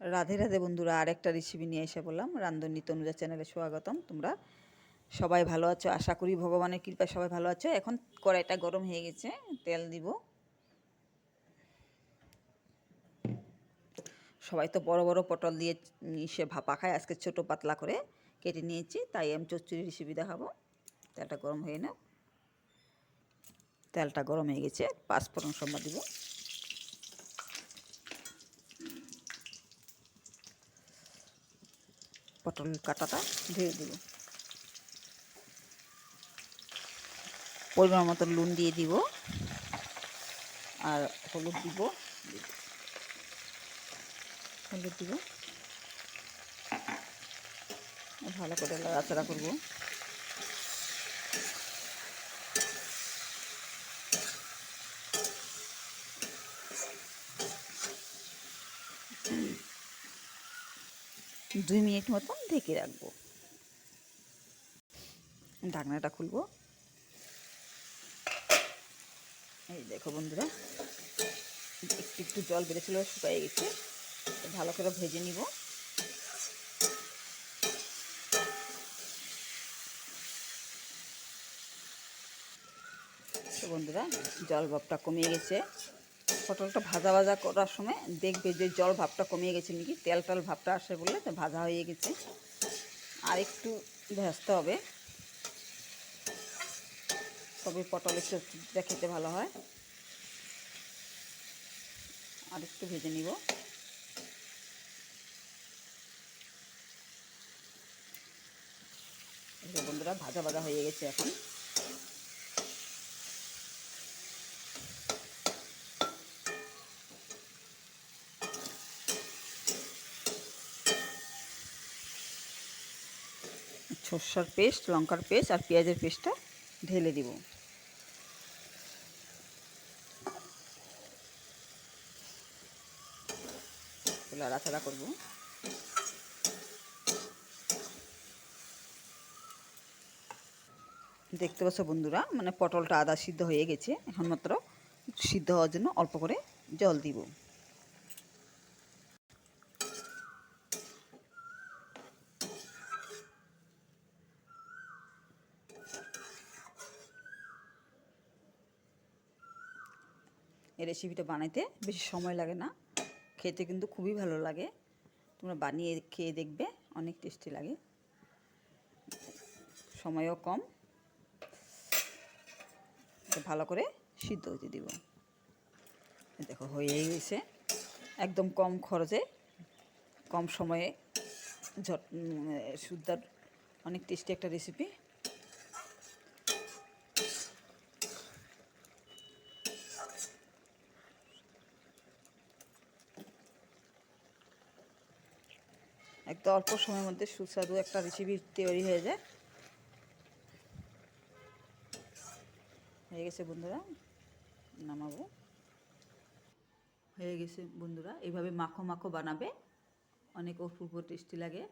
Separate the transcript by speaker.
Speaker 1: রাধে রাধে বন্ধুরা, আরেকটা রেসিপি নিয়ে এসে বললাম রান্ধনী তনুজা চ্যানেলে স্বাগতম। তোমরা সবাই ভালো আছো? আশা করি ভগবানের কৃপায় সবাই ভালো আছো। এখন কড়াইটা গরম হয়ে গেছে, তেল দিব। সবাই তো বড় বড় পটল দিয়ে সে ভাপা খায়। আজকে ছোট পাতলা করে কেটে নিয়েছি, তাই আমি চচ্চড়ি রেসিপি দেখাবো। তেলটা গরম হয়ে নাও। তেলটা গরম হয়ে গেছে পাঁচ পাঁচফোড়ন সম্বাদ দিব। পটল কাটাটা ধুয়ে দেব। পরিমাণ মতো নুন দিয়ে দিব আর হলুদ দিব। হলুদ দিব। ভালো করে নাড়াচাড়া করব। দুই মিনিট মতন ঢেকে রাখব। ঢাকনাটা খুলবো। এই দেখো বন্ধুরা, একটু একটু জল বেড়েছিল শুকাই গেছে। ভালো করে ভেজে নিব। বন্ধুরা, জল ভাবটা কমিয়ে গেছে। পটলটা ভাজা ভাজা করার সময় দেখবে যে জল ভাবটা কমিয়ে গেছে নাকি, তেল টাল ভাবটা আসে বললে তো ভাজা হয়ে গেছে। আর একটু ভাজতে হবে, তবে পটল একটু খেতে ভালো হয়। আর একটু ভেজে নিব। বন্ধুরা, ভাজা ভাজা হয়ে গেছে এখন। সর্ষার পেস্ট, লঙ্কার পেস্ট আর পেঁয়াজের পেস্টটা ঢেলে দিব। লাড়াচাড়া করব। দেখতে পাচ্ছ বন্ধুরা মানে পটলটা আদা সিদ্ধ হয়ে গেছে, এখন মাত্র সিদ্ধ হওয়ার জন্য অল্প করে জল দিব। এই রেসিপিটা বানাইতে বেশি সময় লাগে না। খেতে কিন্তু খুবই ভালো লাগে। তোমরা বানিয়ে খেয়ে দেখবে, অনেক টেস্টি লাগে। সময়ও কম। ভালো করে সিদ্ধ হতে দিব। দেখো হয়েই গেছে। একদম কম খরচে, কম সময়ে ঝট সুদ্দার অনেক টেস্টি একটা রেসিপি একদম অল্প সময়ের মধ্যে সুস্বাদু একটা রেসিপি তৈরি হয়ে যায়। হয়ে গেছে বন্ধুরা, নামাবো। হয়ে গেছে বন্ধুরা এইভাবে মাখো মাখো বানাবে, অনেক অপূর্ব টেস্টি লাগে।